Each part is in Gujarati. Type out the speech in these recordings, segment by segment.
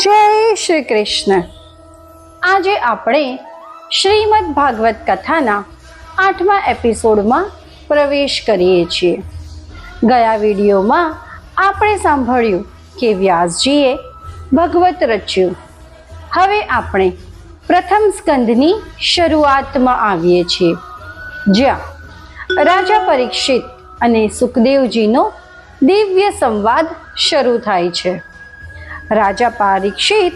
જય શ્રી કૃષ્ણ. આજે આપણે શ્રીમદ ભાગવત કથાના આઠમા એપિસોડમાં પ્રવેશ કરીએ છીએ. ગયા વિડીયોમાં આપણે સાંભળ્યું કે વ્યાસજીએ ભગવત રચ્યું. હવે આપણે પ્રથમ સ્કંદની શરૂઆતમાં આવીએ છીએ. જ્યાં રાજા પરીક્ષિત અને સુખદેવજીનો દિવ્ય સંવાદ શરૂ થાય છે. રાજા પરીક્ષિત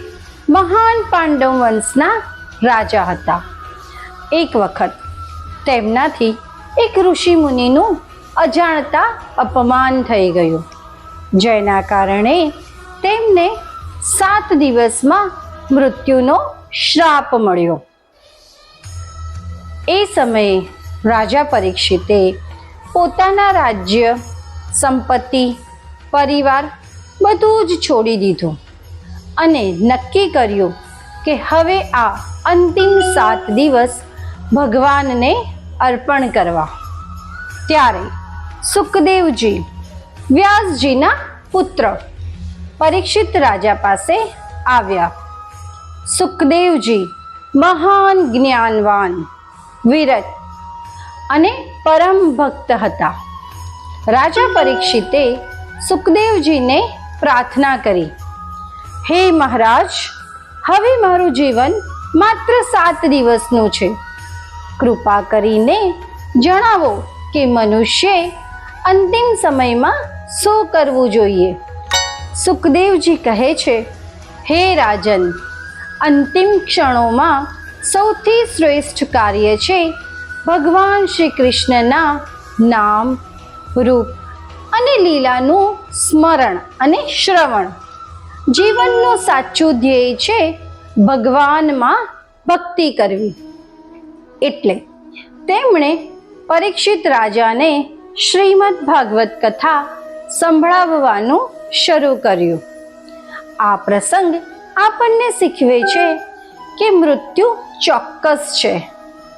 મહાન પાંડવ વંશના રાજા હતા. એક વખત તેમનાથી એક ઋષિ મુનિનું અજાણતા અપમાન થઈ ગયું. જેના કારણે તેમને સાત દિવસમાં મૃત્યુનો શ્રાપ મળ્યો. એ સમયે રાજા પરીક્ષિતે પોતાના રાજ્ય, સંપત્તિ, પરિવાર બધું જ છોડી દીધું. અને નક્કી કર્યું કે હવે આ અંતિમ સાત દિવસ ભગવાનને અર્પણ કરવા. ત્યારે સુખદેવજી, વ્યાસજીના પુત્ર, પરીક્ષિત રાજા પાસે આવ્યા. સુખદેવજી મહાન જ્ઞાનવાન, વિરત અને પરમ ભક્ત હતા. રાજા પરીક્ષિતે સુખદેવજીને પ્રાર્થના કરી. હે મહારાજ, હવે મારું જીવન માત્ર સાત દિવસનું છે. કૃપા કરીને જણાવો કે મનુષ્ય અંતિમ સમયમાં શું કરવું જોઈએ? સુખદેવજી કહે છે, હે રાજન, અંતિમ ક્ષણોમાં સૌથી શ્રેષ્ઠ કાર્ય છે ભગવાન શ્રી કૃષ્ણના નામ, રૂપ અને લીલાનું સ્મરણ અને શ્રવણ. જીવનનું સાચું ધ્યેય છે ભગવાનમાં ભક્તિ કરવી. એટલે તેમણે પરીક્ષિત રાજાને શ્રીમદ ભાગવત કથા સંભળાવવાનું શરૂ કર્યું. આ પ્રસંગ આપણને શીખવે છે કે મૃત્યુ ચોક્કસ છે.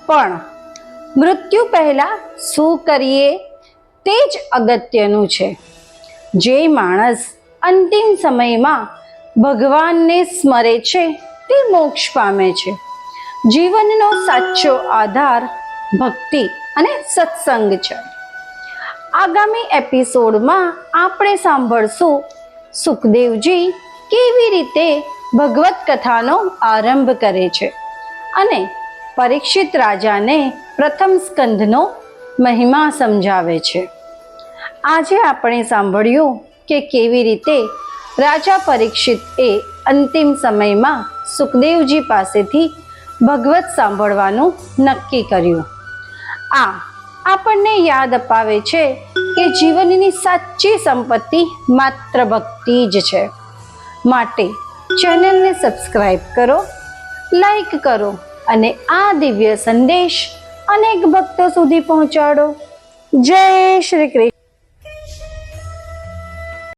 પણ મૃત્યુ પહેલાં શું કરીએ તે જ અગત્યનું છે. જે માણસ અંતિમ સમયમાં ભગવાનને સ્મરે છે, તે મોક્ષ પામે છે. જીવનનો સાચો આધાર ભક્તિ અને સત્સંગ છે. આગામી એપિસોડમાં આપણે સાંભળશું સુખદેવજી કેવી રીતે ભગવત કથાનો આરંભ કરે છે અને પરીક્ષિત રાજાને પ્રથમ સ્કંધનો મહિમા સમજાવે છે. આજે આપણે સાંભળ્યું કે કેવી રીતે રાજા પરીક્ષિત એ અંતિમ સમયમાં સુખદેવજી પાસેથી ભગવત સાંભળવાનું નક્કી કર્યું. આ આપણને યાદ અપાવે છે કે જીવનની સાચી સંપત્તિ માત્ર ભક્તિ જ છે. માટે ચેનલને સબસ્ક્રાઈબ કરો, લાઈક કરો અને આ દિવ્ય સંદેશ અનેક ભક્તો સુધી પહોંચાડો. જય શ્રી કૃષ્ણ.